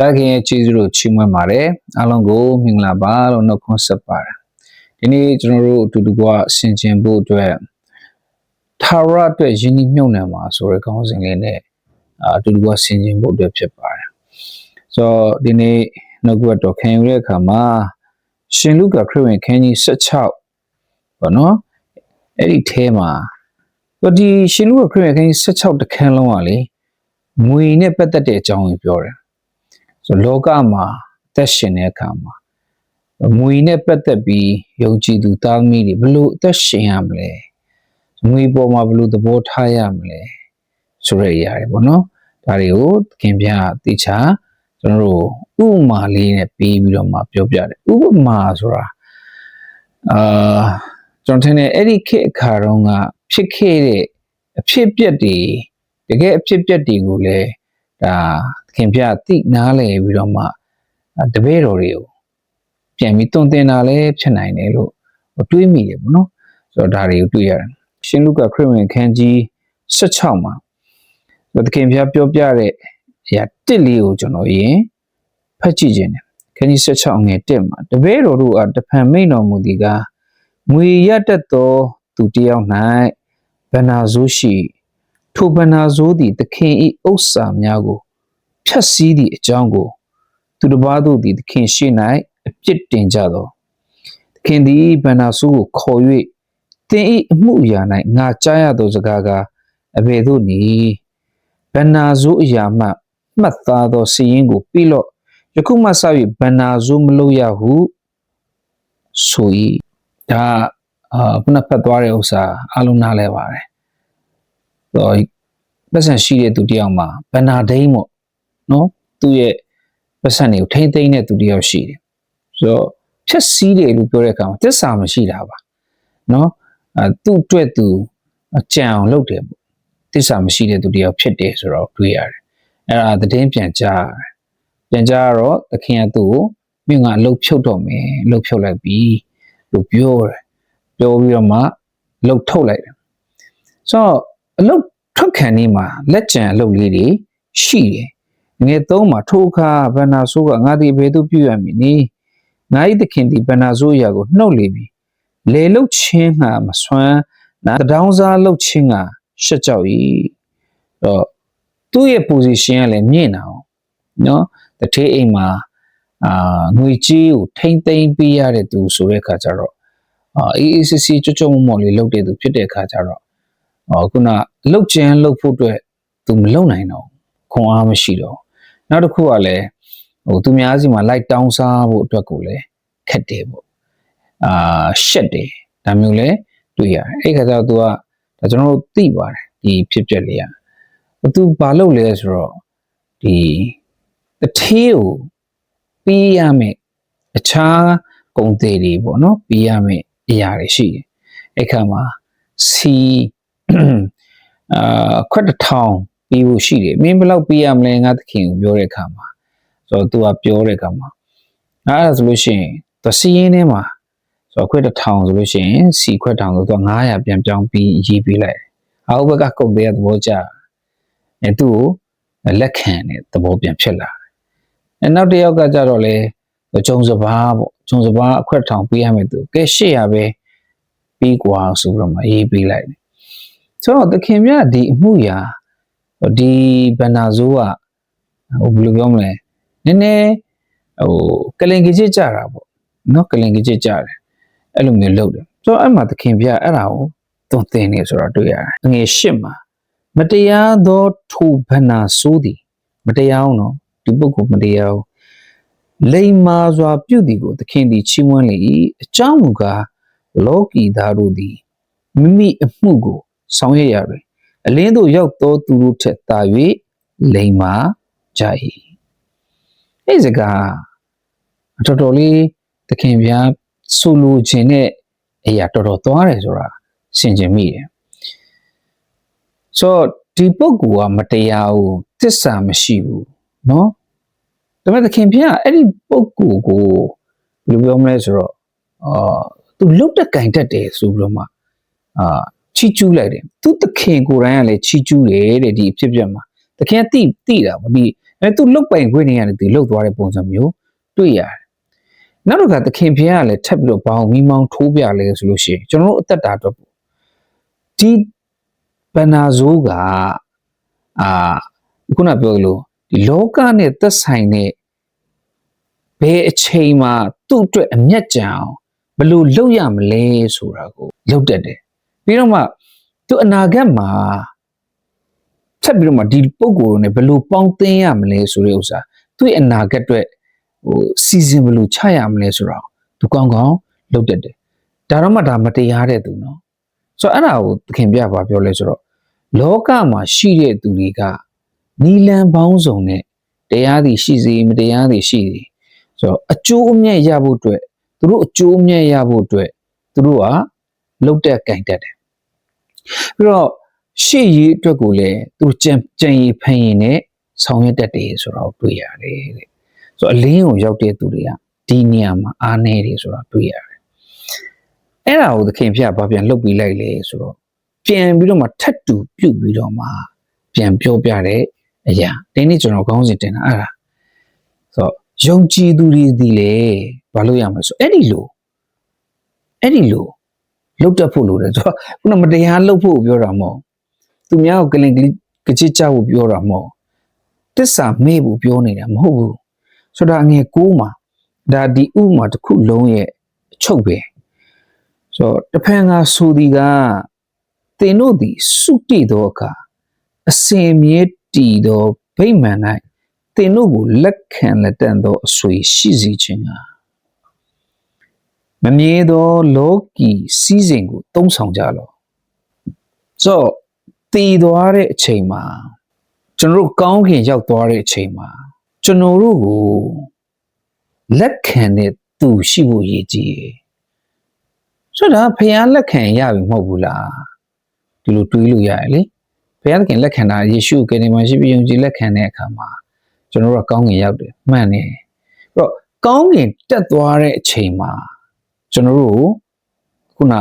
ဖခင်ရဲ့ကျေးဇူးတော်ချီးမွမ်းပါတယ်အားလုံးကိုမင်္ဂလာပါလို့နှုတ်ခွန်းဆက်ပါတယ်ဒီနေ့ကျွန်တော်တို့အတူတူကဆင်ခြင်ဖို့အတွက်ထာဝရအတွက်ယဉ်ကျေးမြုပ်နှံပါဆိုတဲ့ခေါင်းစဉ်လေးနဲ့အာအတူတူကဆင်ခြင်ဖို့အတွက်ဖြစ်ပါတယ်ဆိုတော့ဒီနေ့နှုတ်ကပတ်တော်ခံယူတဲ့အခါမှာရှင်လုကာခရစ်ဝင်ခန်းကြီး16ပေါ့နော်အဲ့ဒီထဲမှာဒီရှင်လုကာခရစ်ဝင်ခန်းကြီး16တခန်းလုံးကလေငွေနဲ့ပတ်သက်တဲ့အကြောင်းကိုပြောတယ် ဆိုတော့လောကမှာအသက်ရှင်တဲ့အခါမှာငွေနဲ့ပတ်သက်ပြီးယုံကြည်သူသားသမီးတွေဘယ်လို့အသက်ရှင်ရမလဲငွေပေါ်မှာဘယ်လို့သဘောထားရမလဲဆိုရရရတယ်ပေါ့နော်ဒါတွေကိုသခင်ပြတေချာကျွန်တော်တို့ဥပမာလေးနဲ့ပြီးပြီးတော့မှပြောပြတယ်ဥပမာဆိုတာအာကျွန်တော်ထင်တယ်အဲ့ဒီခေတ်အခါတုန်းကဖြစ်ခဲ့တဲ့အဖြစ်အပျက်တွေတကယ်အဖြစ်အပျက်တွေကိုလည်းဒါသ ခင်ပြသိနားလည်ပြီးတော့မှတပည့်တော်တွေကိုပြန်ပြီးတုံတင်တာလည်းဖြစ်နိုင်တယ်လို့တွေးမိတယ်ပေါ့နော်ဆိုတော့ဒါတွေကိုတွေ့ရတယ်ရှင်လုကာခရစ်ဝင်ခန်းကြီး16မှာသခင်ပြပြောပြတဲ့အရာတစ်လေးကိုကျွန်တော်ယင်ဖတ်ကြည့်ခြင်းတယ်ခန်းကြီး16ငယ်1မှာတပည့်တော်တို့အားတဖန်မိန်တော်မူသည်ကားငွေရတတ်သောသူတစ်ယောက်၌ဗနာဇိုးရှိထိုဗနာဇိုးသည်သခင်၏ဥစ္စာများကို ဖြတ်စည်းသည့်အကြောင်းကို သူတစ်ပါးတို့သည်သခင်ရှိ၌အပြစ်တင်ကြသောသခင်သည်ဗနာဇိုးကိုခေါ်၍သင်၏အမှုအရာ၌ငါကြားရသောစကားကအဘယ်သို့နည်းဗနာဇိုးအရာမှမှတ်သားသောစီရင်ကိုပြီးလော့ယခုမှစ၍ဗနာဇိုးမလို့ရဟုဆို၏ဒါအာခုနဖတ်သွားတဲ့ဥစ္စာအလုံးနားလဲပါတယ်ဟောပတ်စံရှိတဲ့သူတယောက်မှာဗနာဒိန်းပေါ့ နော်သူ့ရဲ့ပတ်စံတွေကိုထိမ့်သိမ့်တဲ့သူတယောက်ရှိတယ်ဆိုတော့ဖြက်စီးတယ်လို့ပြောတဲ့အခါမှာတစ္ဆာမရှိတာပါနော်အဲသူ့အတွက်သူကြံအောင်လုပ်တယ်ပေါ့တစ္ဆာမရှိတဲ့သူတယောက်ဖြစ်တယ်ဆိုတော့တွေးရတယ်အဲ့ဒါသတင်းပြန်ကြားပြန်ကြားတော့သခင်ကသူ့ကိုမင်းကအလုတ်ဖြုတ်တော့မယ်အလုတ်ဖြုတ်လိုက်ပြီလို့ပြောတယ်ပြောပြီးတော့မှလှုပ်ထုတ်လိုက်တယ်ဆိုတော့အလုတ်ထွက်ခံနေမှာလက်ကျန်အလုတ်လေးတွေရှိတယ် ငယ်သုံးမှာထိုအခါဗန္နာဆိုးကငါသည်ဘယ်သို့ပြုရမည်နည်းငါ၏သခင်သည်ဗန္နာဆိုးရာကိုနှုတ်လေပြီလေလုတ်ချင်းငါမဆွမ်းနာတောင်းစားလုတ်ချင်းငါရှက်ကြောက်၏တော့သူ့ရဲ့ position ကလည်းမြင့်တာ哦နော်တထေးအိမ်မှာအာငွေကြီးကိုထိမ့်သိမ့်ပေးရတဲ့သူဆိုတဲ့အခါကျတော့အာအေးအေးစစ်စစ်ကြွကြွမော်မော်လေးလုပ်တဲ့သူဖြစ်တဲ့အခါကျတော့ဟောခုနလုတ်ကျန်လုတ်ဖို့အတွက်သူမလုံနိုင်တော့ခွန်အားမရှိတော့ နောက်တစ်ခုကလည်းဟိုသူများစီမှာလိုက်တောင်းစားဖို့အတွက်ကိုလည်းခက်တယ်ပေါ့အာရှက်တယ်ဒါမျိုးလဲတွေ့ရတယ်အဲ့ခါကျတော့ तू ကဒါကျွန်တော်တို့သိပါတယ်ဒီဖြစ်ပျက်လေးอ่ะ तू ဘာလုပ်လဲဆိုတော့ဒီတထေးကိုပြီးရမယ်အခြားဂုံသေးတွေပေါ့နော်ပြီးရမယ်အရာတွေရှိတယ်အဲ့ခါမှာစီအာခွက်တစ်ထောင် ပြီးဖို့ရှိတယ်မင်းဘယ်လောက်ပြီးရမလဲငါသခင်ကိုပြောတဲ့အခါမှာဆိုတော့ तू ကပြောတဲ့အခါမှာအဲ့ဒါဆိုလို့ရှိရင်သူစီရင်းထဲမှာဆိုတော့ခွက်တစ်ထောင်ဆိုလို့ရှိရင်စီခွက်ထောင်ဆိုတော့900ပြန်ပြောင်းပြီးရေးပေးလိုက်အောက်ဘက်ကကုန်တဲ့သဘောကျအဲသူ့ကိုလက်ခံတဲ့သဘောပြန်ဖြစ်လာအဲနောက်တစ်ယောက်ကကြတော့လေဂျုံစဘာပေါ့ဂျုံစဘာအခွက်ထောင်ပေးရမယ်သူကဲ800ပဲပြီးกว่าဆိုပြီးတော့မှရေးပေးလိုက်တယ်ဆိုတော့သခင်မြတ်ဒီအမှုရာ ဒီဘန္နာဇိုးကဟိုဘယ်လိုပြောမလဲနည်းနည်းဟိုကလင်ကြီးကြတာပေါ့နော်ကလင်ကြီးကြတယ်အဲ့လိုမျိုးလုပ်တယ်ဆိုတော့အဲ့မှာသခင်ပြအဲ့ဒါကိုသွန်သင်နေဆိုတော့တွေ့ရတယ်ငွေရှစ်မှာမတရားသောထိုဘန္နာဆိုးသည်မတရားအောင်နော်ဒီပုဂ္ဂိုလ်မတရားဘူးလိမ္မာစွာပြုသည်ကိုသခင်သည်ချီးမွမ်းလေ၏အကြောင်းမူကားလောကီသားတို့သည်မိမိအမှုကိုဆောင်ရွက်ရတွင် အလင်းတို့ရောက်သောသူတို့ထက်သာ၍လိမ္မာကြ၏အဲ့စကားတော်တော်လေးသခင်ဗျာဆိုလိုခြင်းနဲ့အရာတော်တော်သွားတယ်ဆိုတာရှင်းကျင်မိတယ်ဆိုတော့ဒီပုဂ္ဂိုလ်ကမတရားဘူးတစ္ဆာမရှိဘူးเนาะဒါပေမဲ့သခင်ဗျာအဲ့ဒီပုဂ္ဂိုလ်ကိုဘယ်လိုပြောမလဲဆိုတော့အာသူလုတ်တက်ကင်တတ်တယ်ဆိုပြီးတော့မှအာ ချီကျူးလိုက်တယ်သူသခင်ကိုယ်တိုင်ကလည်းချီကျူးတယ်တဲ့ဒီအဖြစ်ပြက်မှာသခင်ကတိတိတာပေါ့ဒီအဲသူလုတ်ပိုင်ခွင့်နေရတယ်သူလုတ်သွားတဲ့ပုံစံမျိုးတွေ့ရတယ်နောက်တစ်ခါသခင်ဖျားကလည်းထပ်ပြီးတော့ဘောင်မီမောင်းထိုးပြလဲဆိုလို့ရှိရင်ကျွန်တော်တို့အသက်တာအတွက်ဒီဘန္နာဇိုးကအာခုနပြောလို့ဒီလောကနဲ့သက်ဆိုင်တဲ့ဘယ်အချိန်မှာသူ့အတွက်အမျက်ကြံအောင်ဘယ်လိုလုပ်ရမလဲဆိုတာကိုလုပ်တတ်တယ် ပြီးတော့မှသူအနာဂတ်မှာဆက်ပြီးတော့မှဒီပုံကိုယ်နဲ့ဘယ်လိုပေါင်းသင်းရမလဲဆိုတဲ့ဥစ္စာသူ့ရဲ့အနာဂတ်အတွက်ဟိုစီစဉ်ဘယ်လိုချရမလဲဆိုတော့သူကောင်းကောင်းလုပ်တတ်တယ်ဒါတော့မှဒါမတရားတဲ့သူနော်ဆိုတော့အဲ့ဒါကိုသခင်ပြပါပြောလဲဆိုတော့လောကမှာရှိတဲ့သူတွေကနီလန်ပေါင်းစုံနဲ့တရားသည်ရှိစေမတရားသည်ရှိစေဆိုတော့အကျိုးအမြတ်ရဖို့အတွက်သူတို့အကျိုးအမြတ်ရဖို့အတွက်သူတို့ကလုတ်တက်ကင်တက်တယ် ပြီးတော့ရှေ့ရေးအတွက်ကိုလည်းသူကြံကြံရည်ဖန်ရင်နဲ့ဆောင်ရွက်တတ်တယ်ဆိုတော့တွေ့ရတယ်တဲ့ဆိုတော့အလင်းကိုရောက်တဲ့သူတွေကဒီနေရာမှာအားနေတယ်ဆိုတော့တွေ့ရတယ်အဲ့ဒါကိုသခင်ဖျားဘာပြန်လှုပ်ပြီးလိုက်လဲဆိုတော့ပြန်ပြီးတော့မှထပ်တူပြုတ်ပြီးတော့မှပြန်ပြောပြတဲ့အရာဒီနေ့ကျွန်တော်ခေါင်းစဉ်တင်တာအဲ့ဒါဆိုတော့ယုံကြည်သူတွေဒီလေဘာလို့ရမလဲဆိုအဲ့ဒီလိုအဲ့ဒီလို လုတ်တက်ဖို့လိုတယ်ဆိုတော့ခုနမတရားလုတ်ဖို့ပြောတာမဟုတ်သူများကိုကလင်ကလေးကချစ်ကြဖို့ပြောတာမဟုတ်တစ္ဆာမေ့ဖို့ပြောနေတာမဟုတ်ဘူးဆိုတော့ငယ်ကိုးမှာဒါဒီဥမှာတစ်ခုလုံးရဲ့အချုပ်ပဲဆိုတော့တဖန်ကဆိုဒီကသင်တို့သည်စုတိသောအခါအစင်မြဲတည်သောဗိမာန်၌သင်တို့ကိုလက်ခံလက်တန်သောအဆွေရှိစေခြင်းက မမြဲသောလောကီစီးစိမ်ကိုတုံးဆောင်ကြလောဆိုတော့တည်သွားတဲ့အချိန်မှာကျွန်တော်တို့ကောင်းကင်ရောက်သွားတဲ့အချိန်မှာကျွန်တော်တို့ကိုလက်ခံတဲ့သူရှိဖို့ရည်ကြီးတယ်ဆိုတော့ဖခင်လက်ခံရပြီမဟုတ်ဘူးလားဒီလိုတွေးလို့ရတယ်လေဘုရားသခင်လက်ခံတာယေရှုကနေမှရှိပြီးယုံကြည်လက်ခံတဲ့အခါမှာကျွန်တော်တို့ကကောင်းကင်ရောက်တယ်မှန်တယ်အဲ့တော့ကောင်းကင်တက်သွားတဲ့အချိန်မှာ ကျွန်တော်တို့ခုန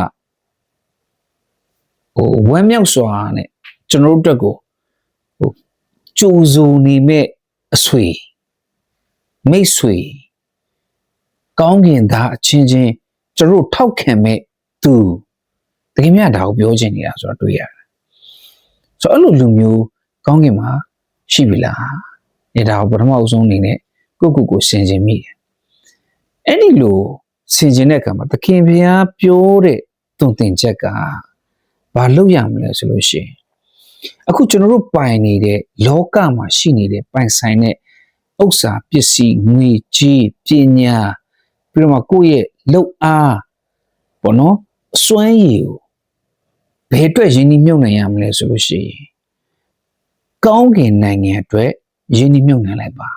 ဟိုဝမ်းမြောက်စွာနဲ့ကျွန်တော်တို့အတွက်ကိုဟိုကြိုးစုံနေမဲ့အဆွေမိတ်ဆွေကောင်းကင်သားအချင်းချင်းကျွန်တော်တို့ထောက်ခံမဲ့သူတကယ်မြတ်ဒါကိုပြောချင်နေတာဆိုတော့တွေ့ရတယ်ဆိုတော့အဲ့လိုလူမျိုးကောင်းကင်မှာရှိပြီလားအဲဒါကိုပထမအဆုံးအနေနဲ့ကိုကိုကိုဆင်ခြင်မိတယ်အဲ့ဒီလို ဆင်ခြင်တဲ့အခါမှာသခင်ဘုရားပြောတဲ့တုံသင်ချက်ကဘာလုပ်ရမလဲဆိုလို့ရှိရင်အခုကျွန်တော်တို့ပိုင်နေတဲ့လောကမှာရှိနေတဲ့ပိုင်ဆိုင်တဲ့ဥစ္စာပစ္စည်းငွေကြေးပညာပြီးတော့မှကိုယ့်ရဲ့လုပ်အားပေါ့နော်အစွမ်းရည်ကိုဘယ်အတွက်ယဉ်ညီမြုပ်နိုင်ရမလဲဆိုလို့ရှိရင်ကောင်းကင်နိုင်ငံအတွက်ယဉ်ညီမြုပ်နိုင်လိုက်ပါ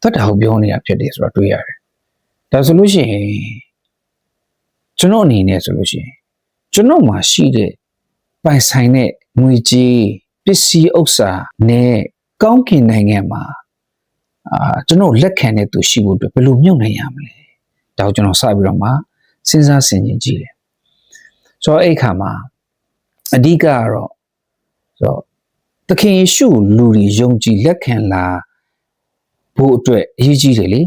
သတ်တာကိုပြောနေတာဖြစ်တယ်ဆိုတော့တွေ့ရတယ် ဒါဆိုလို့ရှိရင်ကျွန်တော်အနေနဲ့ဆိုလို့ရှိရင်ကျွန်တော်မှာရှိတဲ့ပိုင်ဆိုင်တဲ့ငွေကြေးပစ္စည်းဥစ္စာနဲ့ကောင်းကင်နိုင်ငံမှာအာကျွန်တော်လက်ခံတဲ့သူရှိဖို့အတွက်ဘယ်လိုမြုပ်နိုင်ရမလဲဒါကိုကျွန်တော်စပြီးတော့မှစဉ်းစားဆင်ခြင်ကြည့်တယ်ဆိုတော့အဲ့ခါမှာအဓိကကတော့ဆိုတော့သခင်ယေရှုလူတွေယုံကြည်လက်ခံလာဖို့အတွက်အရေးကြီးတယ်လေ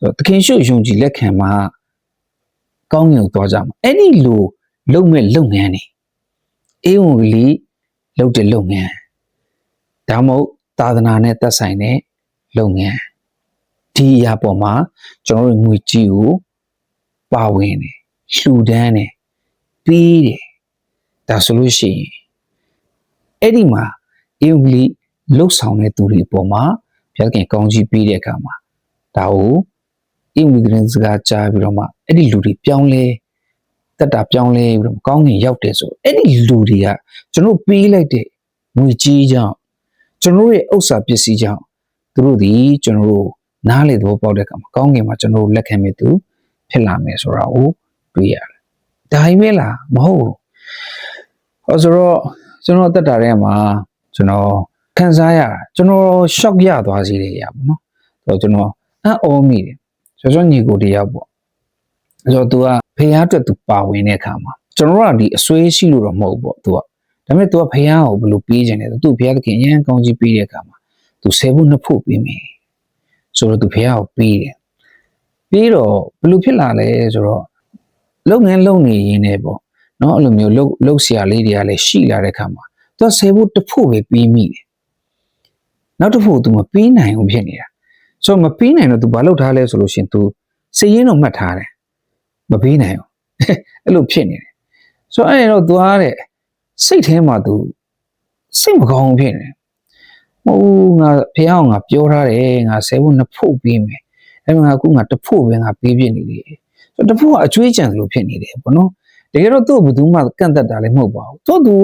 ဆိုတော့သခင်ယေရှုယုံကြည်လက်ခံမှာကောင်းငင်ကိုသွားကြမှာအဲ့ဒီလိုလုပ်မဲ့လုပ်ငန်းနေအေးဝင်လီလုပ်တဲ့လုပ်ငန်းဒါမှမဟုတ်သာသနာနဲ့သက်ဆိုင်တဲ့လုပ်ငန်းဒီအရာပေါ်မှာကျွန်တော်တို့ငွေကြီးကိုပါဝင်တယ်လှူဒန်းတယ်ပေးတယ်ဒါဆိုလို့ရှိရင်အဲ့ဒီမှာအေဝလီလှုပ်ဆောင်တဲ့သူတွေအပေါ်မှာဘုရားခင်ကောင်းကြီးပေးတဲ့အခါမှာဒါကို အေဝလီကရင်စကားကြားပြီးတော့မှအဲ့ဒီလူတွေပြောင်းလဲတက်တာပြောင်းလဲပြီးတော့ကောင်းငင်ရောက်တယ်ဆိုအဲ့ဒီလူတွေကကျွန်တော်ပေးလိုက်တဲ့ငွေကြီးကြောင့်ကျွန်တော်ရဲ့ဥစ္စာပစ္စည်းကြောင့်သူတို့ဒီကျွန်တော်တို့နားလေသဘောပေါက်တဲ့အခါမှာကောင်းငင်မှာကျွန်တော်တို့လက်ခံမဲ့သူဖြစ်လာမယ်ဆိုတာကိုတွေ့ရတယ်။ဒါကြီးပဲလားမဟုတ်ဘူး။ဟောဆိုတော့ကျွန်တော်တက်တာထဲမှာကျွန်တော်ခံစားရတာကျွန်တော် shock ရသွားစီတယ်ရပါတော့။ဆိုတော့ကျွန်တော်အံ့ဩမိတယ်။ ဆိုတော့ညီကိုတရားပေါ့။ဆိုတော့ तू ကဖေရားအတွက် तू ပါဝင်တဲ့အခါမှာကျွန်တော်ကဒီအစွဲရှိလို့တော့မဟုတ်ပေါ့ तू ကဒါပေမဲ့ तू ကဖေရားကိုဘယ်လိုပေးခြင်းလဲ तू ဖေရားသခင်အရင်ကောင်းကြီးပေးတဲ့အခါမှာ သူဆယ်ဖို့နှစ်ဖို့ပေးမယ်ဆိုတော့သူဖះကိုပေးတယ်ပြီးတော့ဘယ်လိုဖြစ်လာလဲဆိုတော့လုံငန်းလုံနေရင်းနဲ့ပေါ့နော်အဲ့လိုမျိုးလုံလုံဆရာလေးတွေကလည်းရှိလာတဲ့ခါမှာသူကဆယ်ဖို့တစ်ဖို့ပဲပေးမိတယ်နောက်တစ်ဖို့ तू မပေးနိုင်ဘူးဖြစ်နေတာ ဆိုတော့မပေးနိုင်တော့ तू ဘာလုပ်ထားလဲဆိုလို့ရှိရင် तू စည်ရင်းတော့မှတ်ထားတယ်မပေးနိုင်ဘူး အဲ့လိုဖြစ်နေတယ်ဆိုတော့အဲ့တော့သွားတဲ့စိတ်ထဲမှာ तू စိတ်မကောင်းဘူးဖြစ်နေတယ်ဟိုငါဖះအောင်ငါပြောထားတယ်ငါဆယ်ဖို့နှစ်ဖို့ပေးမယ်အဲ့မှာအခုငါတစ်ဖို့ပဲငါပေးပြနေတယ်ဆိုတော့တစ်ဖို့ကအကျွေးကြံလို့ဖြစ်နေတယ်ပေါ့နော်တကယ်တော့သူ့ဘယ်သူမှကန့်သက်တာလည်းမဟုတ်ပါဘူးသူ့သူ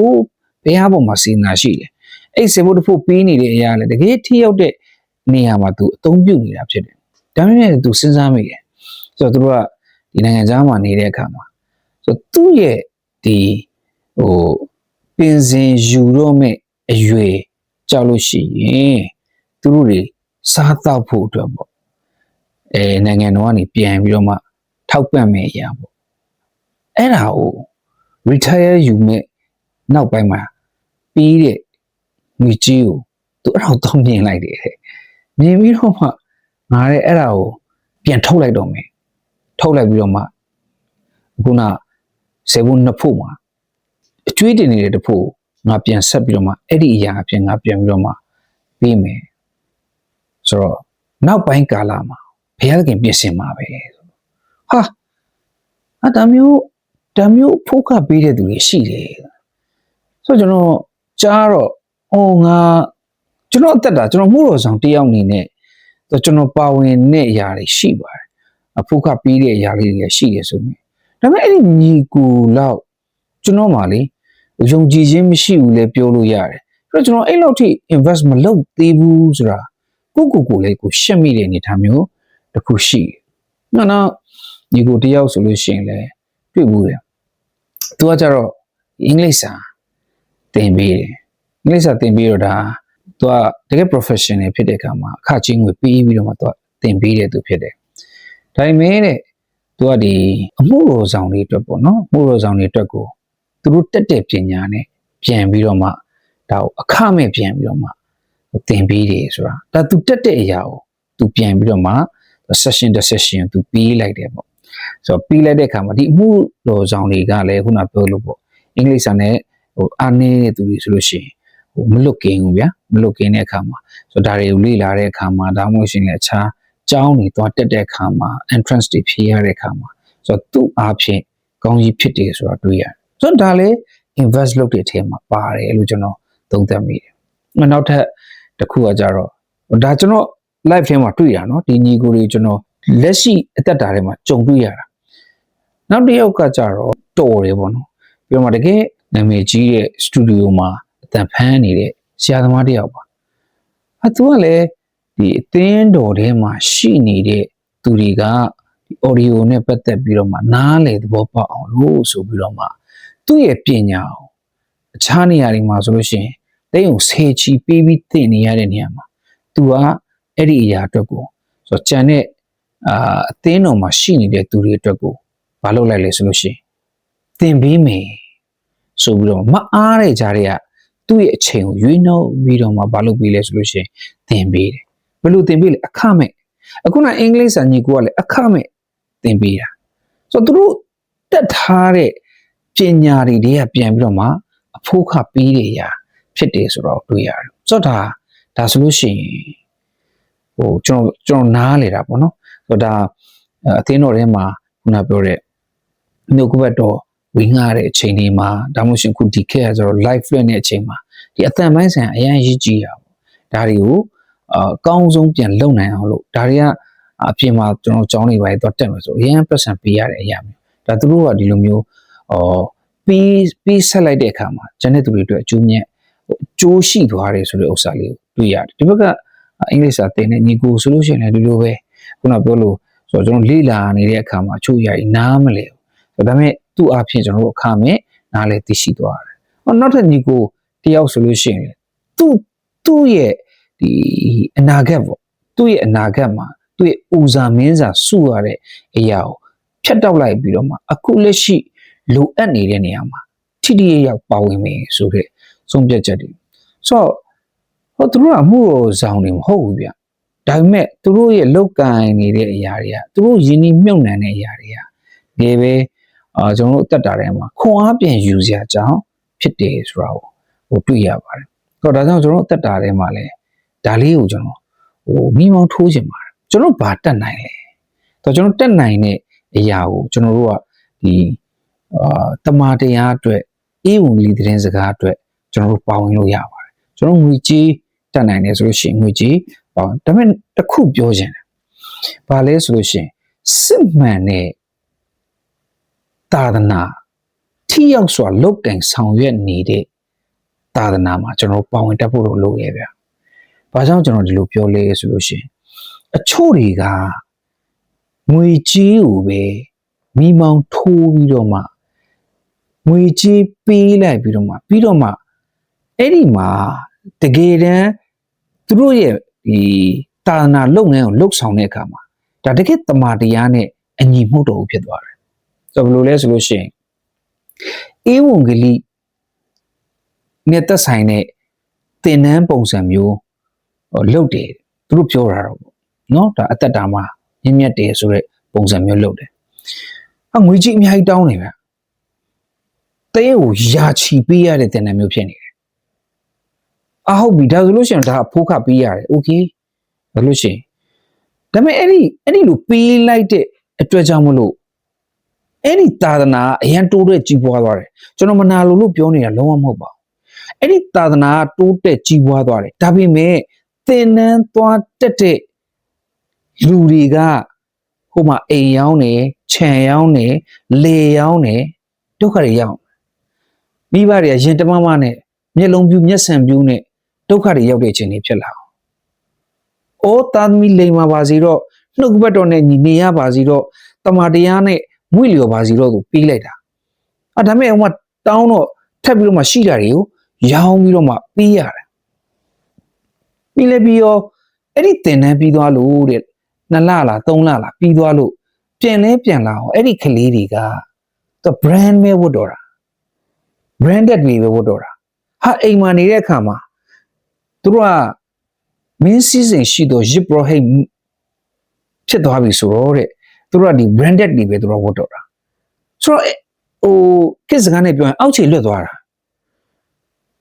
ဘယ်ဟာပေါ်မှာစီနာရှိတယ်အဲ့ဆယ်ဖို့တစ်ဖို့ပေးနေတဲ့အရာလည်းတကယ်ထိရောက်တဲ့ နေရာမှာသူအသုံးပြုနေတာဖြစ်တယ်ဒါပေမဲ့သူစဉ်းစားမိတယ်ဆိုတော့သူတို့ကဒီနိုင်ငံသားမှာနေတဲ့အခါမှာဆိုတော့သူ့ရဲ့ဒီဟိုပင်စင်ယူတော့မဲ့အရွယ်ကြောက်လို့ရှိရင်သူတို့တွေစားတော့ဖို့အတွက်ပေါ့အဲနိုင်ငံတော်ကနေပြန်ပြီးတော့မှထောက်ပံ့မယ်အရာပေါ့အဲ့ဒါကို retire ယူမဲ့နောက်ပိုင်းမှာပြီးတဲ့ငွေကြီးကိုသူအဲ့ဒါကိုတောင်းမြင်လိုက်တယ်တဲ့ မြင်ပြီးတော့မှငါလည်းအဲ့ဒါကိုပြန်ထုတ်လိုက်တော့မယ်ထုတ်လိုက်ပြီးတော့မှခုနစေဖို့နှစ်ဖို့မှာအကျွေးတင်နေတဲ့တစ်ဖို့ငါပြန်ဆက်ပြီးတော့မှအဲ့ဒီအရာအပြင်ငါပြန်ပြီးတော့မှပြီးမယ်ဆိုတော့နောက်ပိုင်းကာလမှာဘုရားသခင်ပြင်ဆင်မှာပဲဟာအတမျိုးတမျိုးဖုတ်ခပေးတဲ့သူတွေရှိတယ်ဆိုတော့ကျွန်တော်ကြားတော့အော်ငါ ကျွန်တော်အသက်တာကျွန်တော်မှုတော်ဆောင်တယောက်အနေနဲ့ကျွန်တော်ပါဝင်တဲ့အရာတွေရှိပါတယ်အဖုတ်ခပေးတဲ့အရာလေးတွေရှိတယ်ဆိုမြင်ဒါပေမဲ့အဲ့ဒီညီကူလောက်ကျွန်တော်မှလေယုံကြည်ခြင်းမရှိဘူးလေပြောလို့ရတယ်အဲ့တော့ကျွန်တော်အဲ့လောက်ထိ invest မလုပ်သေးဘူးဆိုတာကိုကိုကိုလေးကိုရှက်မိတဲ့အနေအထားမျိုးတစ်ခုရှိတယ်နော်ညီကိုတယောက်ဆိုလို့ရှိရင်လည်းတွေ့ဘူးတယ်သူကကြတော့အင်္ဂလိပ်စာသင်ပေးတယ်အင်္ဂလိပ်စာသင်ပေးတော့ဒါ သူကတကယ် professional ဖြစ်တဲ့အခါမှာအခချင်းငွေပေးပြီးတော့မှသူကသင်ပေးတဲ့သူဖြစ်တယ်ဒါပေမဲ့တဲ့သူကဒီအမှုတော်ဆောင်တွေအတွက်ပေါ့နော်အမှုတော်ဆောင်တွေအတွက်ကိုသူတို့တက်တဲ့ပညာနဲ့ပြန်ပြီးတော့မှဒါကိုအခမဲ့ပြန်ပြီးတော့မှသင်ပေးတယ်ဆိုတာဒါသူတက်တဲ့အရာကိုသူပြန်ပြီးတော့မှ session တစ် session သူပြီးလိုက်တယ်ပေါ့ဆိုတော့ပြီးလိုက်တဲ့အခါမှာဒီအမှုတော်ဆောင်တွေကလည်းခုနပြောလို့ပေါ့အင်္ဂလိပ်စာနဲ့ဟိုအားနည်းတဲ့သူတွေဆိုလို့ရှိရင် ဟိုမလွတ်ကင်းဘူးဗျာမလွတ်ကင်းတဲ့အခါမှာဆိုတော့ဒါတွေကိုလေ့လာတဲ့အခါမှာဒါမှမဟုတ်ရှင်လည်းအခြားကျောင်းတွေသွားတက်တဲ့အခါမှာ entrance တွေဖြေရတဲ့အခါမှာဆိုတော့သူ့အားဖြင့်ကောင်းကြီးဖြစ်တယ်ဆိုတာတွေ့ရတယ်ဆိုတော့ဒါလည်း invest လုပ်တဲ့အထဲမှာပါတယ်လို့ကျွန်တော်သုံးသပ်မိတယ်။နောက်ထပ်တစ်ခုကကြတော့ဒါကျွန်တော် live ထဲမှာတွေ့ရနော်ဒီညီကိုတွေကျွန်တော်လက်ရှိအသက်တာထဲမှာကြုံတွေ့ရတာ။နောက်တစ်ယောက်ကကြတော့တော်တယ်ပေါ့နော်။ပြီးတော့မှတကယ်နာမည်ကြီးတဲ့စတူဒီယိုမှာအ တန်ဖန်းနေတဲ့ဆရာသမားတစ်ယောက်ပါ။အဲသူကလည်းဒီအသင်းတော်ထဲမှာရှိနေတဲ့သူတွေကဒီ audio နဲ့ပတ်သက်ပြီးတော့မှနားလေသဘောပေါက်အောင်လို့ဆိုပြီးတော့မှသူ့ရဲ့ပညာကိုအခြားနေရာတွေမှာဆိုလို့ရှိရင်တိတ်ုံဆေချီပေးပြီးသင်နေရတဲ့နေရာမှာသူကအဲ့ဒီအရာအတွက်ကိုဆိုတော့ကြံတဲ့အာအသင်းတော်မှာရှိနေတဲ့သူတွေအတွက်ကိုမလုပ်လိုက်လေဆိုလို့ရှိရင်သင်ပေးမယ်ဆိုပြီးတော့မအားတဲ့ကြားတွေက သူ့ရဲ့အချိန်ကိုရွေးနှုတ်ပြီးတော့မှမလုပ်ပေးလဲဆိုလို့ရှိရင်သင်ပေးတယ်ဘယ်လိုသင်ပေးလဲအခမဲ့အခုနအင်္ဂလိပ်စာညီကိုကလည်းအခမဲ့သင်ပေးတာဆိုတော့သူတို့တက်ထားတဲ့ပညာတွေတွေကပြန်ပြီးတော့မှအဖို့ခပေးတယ်ရာဖြစ်တယ်ဆိုတော့တွေ့ရတယ်ဆိုတော့ဒါဒါဆိုလို့ရှိရင်ဟိုကျွန်တော်ကျွန်တော်နားလေတာပေါ့နော်ဆိုတော့ဒါအသင်းတော်ထဲမှာခုနပြောတဲ့မြို့ကဘတ်တော် ဝင်ငှတဲ့အချိန်လေးမှာဒါမှမဟုတ်ခုဒီခက်ရဆိုတော့ live flip တဲ့အချိန်မှာဒီအတန်ပိုင်းဆိုင်အရင်ရည်ကြည်ရပေါ့ဒါတွေကိုအကောင်းဆုံးပြန်လုပ်နိုင်အောင်လို့ဒါတွေကအပြင်မှာကျွန်တော်ကြောင်းနေပါလေတော့တက်မယ်ဆိုအရင်ပတ်စံပေးရတဲ့အရာမျိုးဒါသူတို့ကဒီလိုမျိုးအော်ပြီးပြီးဆက်လိုက်တဲ့အခါမှာဂျန်တဲ့သူတွေအတွက်အကျိုးမြတ်ဟိုအကျိုးရှိသွားတယ်ဆိုတဲ့ဥစ္စာလေးကိုတွေ့ရတယ်ဒီဘက်ကအင်္ဂလိပ်စာသင်တဲ့ညီကိုဆိုလို့ရှိရင်လည်းဒီလိုပဲခုနပြောလို့ဆိုတော့ကျွန်တော်လေ့လာနေတဲ့အခါမှာအချို့ຢာကြီးနားမလဲဘူး ဒါပေမဲ့သူ့အဖြစ်ကျွန်တော်တို့အခါမဲ့နားလဲသိရှိသွားတယ်ဟောနောက်ထပ်ညီကိုတယောက်ဆိုလို့ရှိရင်သူ့သူ့ရဲ့ဒီအနာဂတ်ပေါ့သူ့ရဲ့အနာဂတ်မှာသူ့ရဲ့ဦးစားမင်းစားစုရတဲ့အရာကိုဖြတ်တောက်လိုက်ပြီးတော့မှအခုလက်ရှိလိုအပ်နေတဲ့နေရာမှာထိတိရရောက်ပါဝင်မယ်ဆိုတဲ့ဆုံးဖြတ်ချက်တွေဆိုတော့ဟောသူတို့ကအမှုတော်ဆောင်နေမဟုတ်ဘူးဗျဒါပေမဲ့သူတို့ရဲ့လောက်ကင်နေတဲ့အရာတွေကသူတို့ယဉ်ဤမြုပ်နှံတဲ့အရာတွေကဒီပဲ အာကျွန်တော်တို့အသက်တာထဲမှာခွန်အားပြန်ယူစရာကြောင်းဖြစ်တယ်ဆိုတာကိုဟိုတွေ့ရပါတယ်ဟောဒါကြောင့်ကျွန်တော်တို့အသက်တာထဲမှာလည်းဒါလေးကိုကျွန်တော်ဟိုမိမောင်းထိုးခြင်းပါတယ်ကျွန်တော်ဘာတက်နိုင်လဲတော့ကျွန်တော်တက်နိုင်တဲ့အရာကိုကျွန်တော်တို့ကဒီအာတမာတရားအတွက်အေးဝင်လီသတင်းစကားအတွက်ကျွန်တော်တို့ပါဝင်လို့ရပါတယ်ကျွန်တော်ငွေကြီးတက်နိုင်တယ်ဆိုလို့ရှိရင်ငွေကြီးပါဝင်ဒါပေမဲ့တစ်ခုပြောချင်တယ်ဘာလဲဆိုလို့ရှိရင်စစ်မှန်တဲ့ သာသနာထိရောက်စွာလုတ်ကင်ဆောင်ရွက်နေတဲ့သာသနာမှာကျွန်တော်တို့ပါဝင်တက်ဖို့လို့လိုရဲ့ဗျာဘာကြောင့်ကျွန်တော်ဒီလိုပြောလဲဆိုလို့ရှိရင်အချို့တွေကငွေကြီးကိုပဲမိမောင်းထိုးပြီးတော့မှငွေကြီးပေးလိုက်ပြီးတော့မှပြီးတော့မှအဲ့ဒီမှာတကယ်တမ်းသူတို့ရဲ့ဒီတာနာလုပ်ငန်းကိုလှုပ်ဆောင်တဲ့အခါမှာဒါတကယ်တမာတရားနဲ့အညီမှုတော်ဘူးဖြစ်သွားတယ်ဆို တော့ဘယ်လိုလဲဆိုလို့ရှိရင်အေဝံဂေလိနဲ့သက်ဆိုင်တဲ့သင်္นานပုံစံမျိုးဟိုလုပ်တယ်သူတို့ပြောတာတော့ပေါ့နော်ဒါအသက်တာမှာမြင့်မြတ်တယ်ဆိုတဲ့ပုံစံမျိုးလုပ်တယ်အငွေကြီးအများကြီးတောင်းနေဗျတဲကိုယာချီပေးရတဲ့သင်္นานမျိုးဖြစ်နေတယ်အဟုတ်ပြီဒါဆိုလို့ရှိရင်ဒါအဖိုးခပေးရတယ်โอเคဒါလို့ရှိရင်ဒါပေမဲ့အဲ့ဒီအဲ့ဒီလိုပေးလိုက်တဲ့အတွက်ကြောင့်မလို့ အဲ့ဒီသာသနာအရန်တိုးတဲ့ကြီးပွားသွားတယ်ကျွန်တော်မနာလို့လို့ပြောနေတာလုံးဝမဟုတ်ပါဘူးအဲ့ဒီသာသနာတိုးတက်ကြီးပွားသွားတယ်ဒါပေမဲ့သင်တန်းသွားတက်တဲ့လူတွေကဟိုမှာအိမ်ရောင်းနေခြံရောင်းနေလေရောင်းနေဒုက္ခတွေရောက်မိဘတွေကရင်တမမနဲ့မျက်လုံးပြူးမျက်စံပြူးနဲ့ဒုက္ခတွေရောက်တဲ့အချိန်တွေဖြစ်လာအောင်။အိုးတာသမီလိန်မာပါစီတော့နှုတ်ဘက်တော်နဲ့ညီနေရပါစီတော့တမန်တရားနဲ့ မွေ့လျော်ပါစီတော့သူပြီးလိုက်တာ။အာဒါမဲ့ဟိုမှာတောင်းတော့ထပ်ပြီးတော့မှရှိတာတွေကိုရောင်းပြီးတော့မှပြီးရတယ်။ပြီးလဲပြီးရောအဲ့ဒီတင်တန်းပြီးသွားလို့တဲ့နှစ်လလားသုံးလလားပြီးသွားလို့ပြန်လဲပြန်လာအောင်အဲ့ဒီကလေးတွေကသူ brand ပဲဝတ်တော့တာ branded တွေပဲဝတ်တော့တာဟာအိမ်မှာနေတဲ့အခါမှာသူတို့ကမင်းစီစဉ်ရှိတော့ Yip Rohit ဖြစ်သွားပြီဆိုတော့တဲ့ သူတို့ကဒီ branded တွေပဲသူတို့ဝတ်တော့တာဆိုတော့ဟိုကိစ္စကနဲ့ပြောရင်အောက်ခြေလွတ်သွားတာ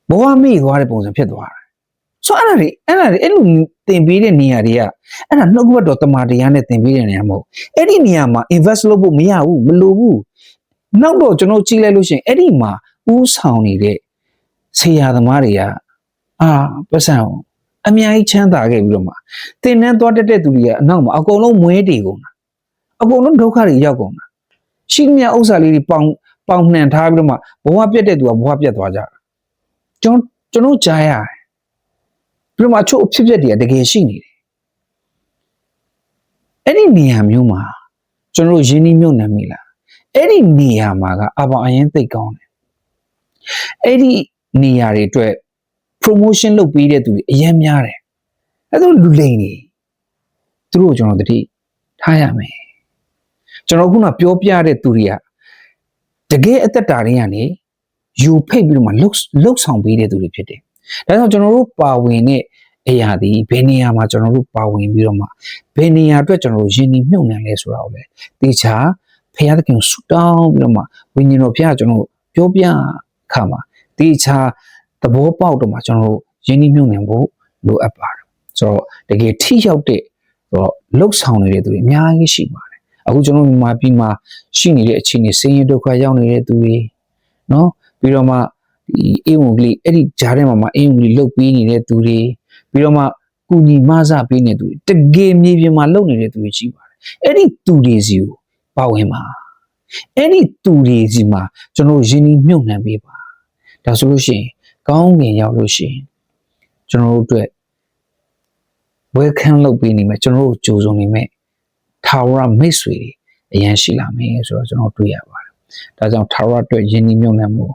ဘဝမိသွားတဲ့ပုံစံဖြစ်သွားတာဆိုတော့အဲ့ဒါတွေအဲ့ဒါတွေအဲ့လိုတင်ပေးတဲ့နေရာတွေကအဲ့ဒါနှုတ်ကပတ်တော်တမာတရားနဲ့တင်ပေးတဲ့နေရာမဟုတ်အဲ့ဒီနေရာမှာ invest လုပ်ဖို့မရဘူးမလိုဘူးနောက်တော့ကျွန်တော်ကြည့်လိုက်လို့ရှိရင်အဲ့ဒီမှာဥဆောင်နေတဲ့ဆရာသမားတွေကအာပတ်စံအောင်အများကြီးချမ်းသာခဲ့ပြီးတော့မှတင်နှန်းသွားတက်တဲ့သူတွေကအနောက်မှာအကုန်လုံးမွဲတေကုန်တာ အကုန်လုံးဒုက္ခတွေရောက်ကုန်တာရှိမြဥစ္စာလေးတွေပေါင်ပေါင်နှံထားပြီးတော့မှဘဝပြတ်တဲ့သူကဘဝပြတ်သွားကြတာကျွန်တော်ကျွန်တော်ကြားရတယ်ပြီးတော့မှအချို့အဖြစ်အပျက်တွေကတကယ်ရှိနေတယ်အဲ့ဒီနေရာမျိုးမှာကျွန်တော်တို့ရင်းနှီးမြုပ်နှံမိလားအဲ့ဒီနေရာမှာကအပေါင်အရင်သိပ်ကောင်းတယ်အဲ့ဒီနေရာတွေအတွက် promotion လုပ်ပေးတဲ့သူတွေအရင်များတယ်အဲ့ဒါလူလိမ်နေသူတို့ကိုကျွန်တော်တတိထားရမယ် ကျွန်တော်ခုနပြောပြတဲ့သူတွေကတကယ်အသက်တာတွေကနေယူဖိတ်ပြီးတော့မှလှုပ်လှုပ်ဆောင်ပေးတဲ့သူတွေဖြစ်တယ်ဒါကြောင့်ကျွန်တော်တို့ပါဝင်တဲ့အရာဒီဘယ်နေရာမှာကျွန်တော်တို့ပါဝင်ပြီးတော့မှဘယ်နေရာအတွက်ကျွန်တော်တို့ယဉ်ညီမြုပ်နှံလဲဆိုတာကိုလည်းတေချာဖခင်သခင်ဆူတောင်းပြီးတော့မှဝိညာဉ်တော်ဖခင်ကျွန်တော်ပြောပြခါမှာတေချာသဘောပေါက်တော့မှကျွန်တော်တို့ယဉ်ညီမြုပ်နှံဖို့လိုအပ်ပါတယ်ဆိုတော့တကယ်ထိရောက်တဲ့တော့လှုပ်ဆောင်နေတဲ့သူတွေအများကြီးရှိပါတယ် အခုကျွန်တော်မြန်မာပြည်မှာရှိနေတဲ့အခြေအနေဆင်းရဲဒုက္ခရောက်နေတဲ့သူတွေနော်ပြီးတော့မှဒီအေးဝင်ကလေးအဲ့ဒီဂျားထဲမှာမှအေးဝင်ကလေးလှုပ်ပေးနေတဲ့သူတွေပြီးတော့မှကုညီမဆပေးနေတဲ့သူတွေတကယ်မြေပြင်မှာလှုပ်နေတဲ့သူတွေကြီးပါတယ်အဲ့ဒီသူတွေစီကိုပါဝင်ပါအဲ့ဒီသူတွေစီမှာကျွန်တော်ရင်းနှီးမြှုပ်နှံပေးပါဒါဆိုလို့ရှိရင်ကောင်းငင်ရောက်လို့ရှိရင်ကျွန်တော်တို့အတွက် welcome လုပ်ပေးနေမယ်ကျွန်တော်တို့ကြိုးစုံနေမယ် ထာဝရမိတ်ဆွေတွေအရန်ရှိလာမယ်ဆိုတော့ကျွန်တော်တွေ့ရပါတယ်ဒါကြောင့်ထာဝရအတွက်ယဉ်ဤမြုပ်နှံမှု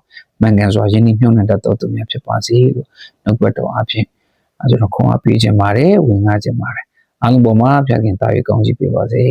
မှန်ကန်စွာယဉ်ဤမြုပ်နှံတတ်တော်သူများဖြစ်ပါစေလို့နှုတ်ဘတ်တော်အဖြစ်အဲကျွန်တော်ခွန်အားပေးခြင်းပါတယ်ဝင်ငါခြင်းပါတယ်အားလုံးပေါ်မှာဖျားခင်တာ၍ကောင်းချီးပေးပါစေ